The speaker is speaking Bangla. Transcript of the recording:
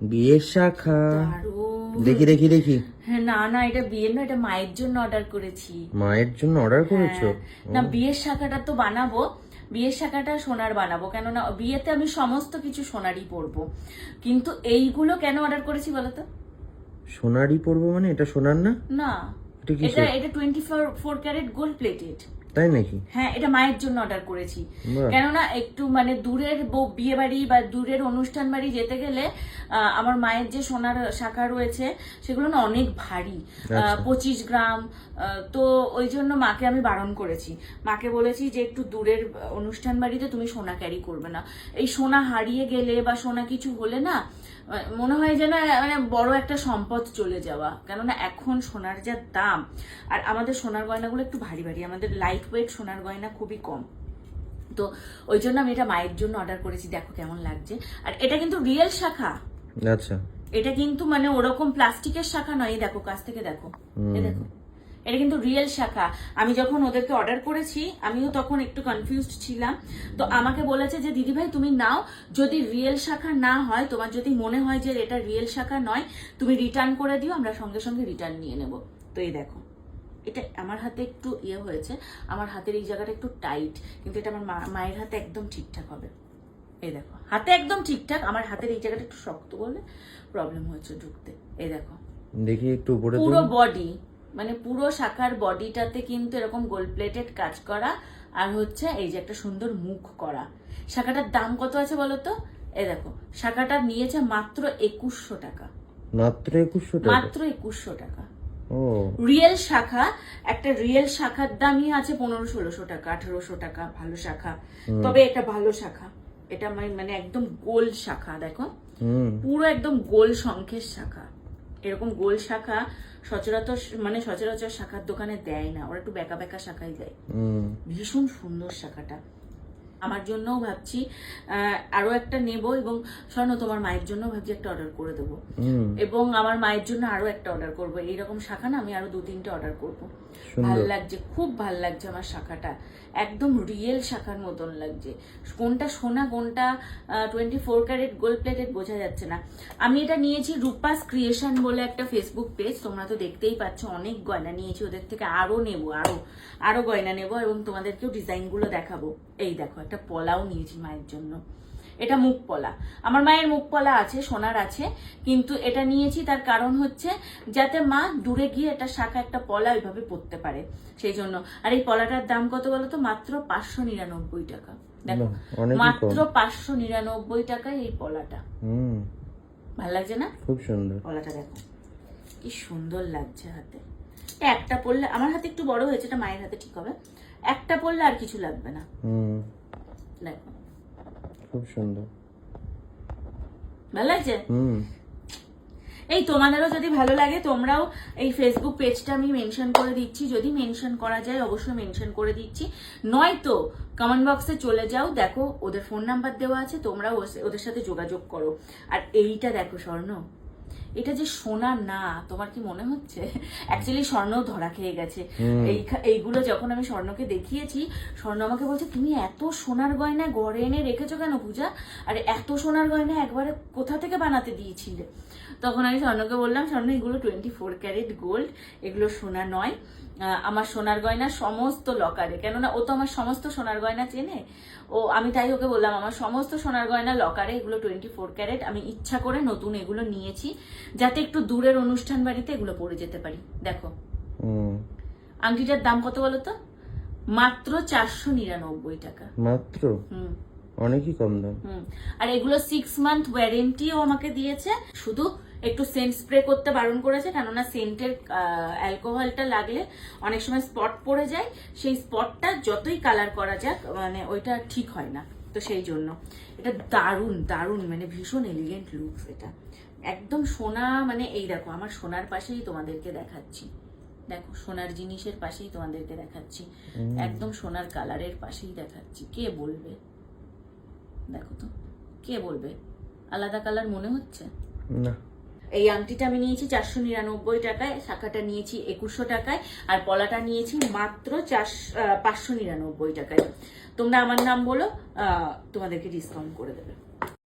বিয়ের শাখা। দেখি দেখি দেখি। হ্যাঁ না না এটা বিয়ের না এটা মায়ের জন্য অর্ডার করেছি। মায়ের জন্য অর্ডার করেছ? হ্যাঁ। না বিয়ের শাখাটা তো বানাবো। বিয়ের শাখাটা সোনার বানাবো কেননা বিয়েতে আমি সমস্ত কিছু সোনারই পরবো। কিন্তু এইগুলো কেন অর্ডার করেছি বলতো সোনারই পরবো মানে? এটা সোনার না? না। এটা এটা twenty four carat gold plated তাই নাকি? হ্যাঁ এটা মায়ের জন্য অর্ডার করেছি। কেননা একটু মানে দূরের বিয়ে বাড়ি বা দূরের অনুষ্ঠান বাড়ি যেতে গেলে আমার মায়ের যে সোনার শাখা রয়েছে সেগুলো না অনেক ভারী। আচ্ছা। পঁচিশ গ্রাম তো ওই জন্য মাকে আমি বারণ করেছি। মাকে বলেছি যে একটু দূরের অনুষ্ঠান বাড়িতে তুমি সোনা ক্যারি করবে না। এই সোনা হারিয়ে গেলে বা সোনা কিছু হলে না মনে হয় যেন মানে বড় একটা সম্পদ চলে যাওয়া। কেননা এখন সোনার যা দাম আর আমাদের সোনার গয়নাগুলো একটু ভারী ভারী আমাদের লাইট ওয়েট সোনার গয়না খুবই কম। তো ওই জন্য আমি এটা মায়ের জন্য অর্ডার করেছি দেখো কেমন লাগছে। আর এটা কিন্তু রিয়েল শাখা। আচ্ছা। এটা কিন্তু মানে ওরকম প্লাস্টিকের শাখা নয় দেখো কাছ থেকে দেখো। দেখো। এটা কিন্তু রিয়েল শাখা। আমি যখন ওদেরকে অর্ডার করেছি আমিও তখন একটু কনফিউজড ছিলাম। তো আমাকে বলেছে যে দিদি ভাই তুমি নাও। যদি রিয়েল শাখা না হয় তোমার যদি মনে হয় যে এটা রিয়েল শাখা নয় তুমি রিটার্ন করে দিও আমরা সঙ্গে সঙ্গে রিটার্ন নিয়ে নেব। তো এই দেখো। এটা আমার হাতে একটু ইয়ে হয়েছে আমার হাতের এই জায়গাটা একটু টাইট কিন্তু এটা আমার মায়ের হাতে একদম ঠিকঠাক হবে। এই দেখো হাতে একদম ঠিকঠাক আমার হাতের এই জায়গাটা একটু শক্ত বলে প্রবলেম হয়েছে ঢুকতে। এই দেখো। দেখি একটু উপরে পুরো বডি মানে পুরো শাখার বডিটাতে কিন্তু এরকম গোল্ড প্লেটেড কাজ করা আর হচ্ছে এই যে একটা সুন্দর মুখ করা। শাখাটার দাম কত আছে বলো তো? এই দেখো শাখাটা নিয়েছে মাত্র একুশশো টাকা। মাত্র একুশশো টাকা? মাত্র একুশশো টাকা। রিয়েল শাখা একটা রিয়েল শাখার দামই আছে পনেরো ষোলোশো টাকা আঠারোশো টাকা ভালো শাখা। তবে এটা ভালো শাখা। এটা মানে মানে একদম গোল শাখা দেখো। পুরো একদম গোল শঙ্খের শাখা। এরকম গোল শাখা সচরাচর মানে সচরাচর শাখার দোকানে দেয় না। ওরা একটু বেকা বেকা শাখাই দেয়। ভীষণ সুন্দর শাখাটা। আমার জন্যও ভাবছি আরও একটা নেব এবং স্বর্ণ তোমার মায়ের জন্য ভাবছি একটা অর্ডার করে দেবো। এবং আমার মায়ের জন্য আরও একটা অর্ডার করব। এইরকম শাখা না আমি আরও দু তিনটে অর্ডার করব। ভালো লাগছে খুব ভালো লাগছে আমার শাখাটা। একদম রিয়েল শাখার মতন লাগছে। কোনটা সোনা কোনটা twenty four carat gold plated বোঝা যাচ্ছে না। আমি এটা নিয়েছি রূপাস ক্রিয়েশন বলে একটা ফেসবুক পেজ তোমরা তো দেখতেই পাচ্ছ অনেক গয়না নিয়েছি। ওদের থেকে আরও নেব আরও আরও গয়না নেব এবং তোমাদেরকেও ডিজাইনগুলো দেখাবো। এই দেখো একটা পলাও নিয়েছি মায়ের জন্য। এটা মুখ পলা। আমার মায়ের মুখ পলা আছে সোনার আছে কিন্তু এটা নিয়েছি তার কারণ হচ্ছে যাতে মা দূরে গিয়ে একটা শাখা একটা পলা ওইভাবে পড়তে পারে। সেই জন্য। আর এই পলাটার দাম কত বলতো? মাত্র পাঁচশো নিরানব্বই টাকা। দেখো। মাত্র পাঁচশো নিরানব্বই টাকায় এই পলাটা। হুম। ভালো লাগছে না? খুব সুন্দর। পলাটা দেখো। কি সুন্দর লাগছে হাতে। একটা পরলে আমার হাতে একটু বড় হয়েছে এটা মায়ের হাতে ঠিক হবে। একটা পরলে আর কিছু লাগবে না। হুম। দেখো খুব সুন্দর। ভালো লাগছে? হুম। এই তোমাদেরও যদি ভালো লাগে তোমরাও এই ফেসবুক পেজটা আমি মেনশন করে দিচ্ছি। যদি মেনশন করা যায় অবশ্যই মেনশন করে দিচ্ছি। নয়তো কমেন্ট বক্সে চলে যাও। দেখো ওদের ফোন নাম্বার দেওয়া আছে তোমরাও ওদের সাথে যোগাযোগ করো। আর এইটা দেখো স্বর্ণ। এটা যে সোনা না তোমার কি মনে হচ্ছে? অ্যাকচুয়ালি স্বর্ণ ধরা খেয়ে গেছে। এই এইগুলো যখন আমি স্বর্ণকে দেখিয়েছি স্বর্ণ আমাকে বলছে তুমি এত সোনার গয়না ঘরে এনে রেখেছো কেন পূজা? আর এত সোনার গয়না একবারে কোথা থেকে বানাতে দিয়েছিলে? তখন আমি স্বর্ণকে বললাম স্বর্ণ এগুলো টোয়েন্টি ফোর ক্যারেট গোল্ড এগুলো সোনা নয়। আমার সোনার গয়না সমস্ত লকারে। কেননা ও তো আমার সমস্ত সোনার গয়না চেনে। ও আমি তাই ওকে বললাম আমার সমস্ত সোনার গয়না লকারে এগুলো টোয়েন্টি ফোর ক্যারেট আমি ইচ্ছা করে নতুন এগুলো নিয়েছি। যাতে একটু দূরের অনুষ্ঠান বাড়িতে এগুলো পরে যেতে পারি। দেখো। আংটিটার দাম কত বলো তো? মাত্র চারশো নিরানব্বই টাকা। মাত্র? অনেকই কম দাম। আর এগুলো সিক্স মান্থ ওয়ারেন্টিও আমাকে দিয়েছে। শুধু একটু সেন্ট স্প্রে করতে বারণ করেছে কেননা সেন্টের অ্যালকোহলটা লাগলে অনেক সময় স্পট পড়ে যায়। সেই স্পটটা যতই কালার করা যাক মানে ওইটা ঠিক হয় না। তো সেই জন্য। এটা দারুণ দারুণ মানে ভীষণ এলিগেন্ট লুকস এটা। একদম সোনা মানে এই দেখো আমার সোনার পাশেই তোমাদেরকে দেখাচ্ছি। দেখো সোনার জিনিসের পাশেই তোমাদেরকে দেখাচ্ছি। একদম সোনার কালারের পাশেই দেখাচ্ছি। কে বলবে? দেখো তো কে বলবে? আলাদা কালার মনে হচ্ছে? না। এই আংটিটা আমি নিয়েছি চারশো নিরানব্বই টাকায় শাখাটা নিয়েছি একুশশো টাকায় আর পলাটা নিয়েছি মাত্র চারশো পাঁচশো নিরানব্বই টাকায়। তোমরা আমার নাম বলো তোমাদেরকে ডিসকাউন্ট করে দেবে।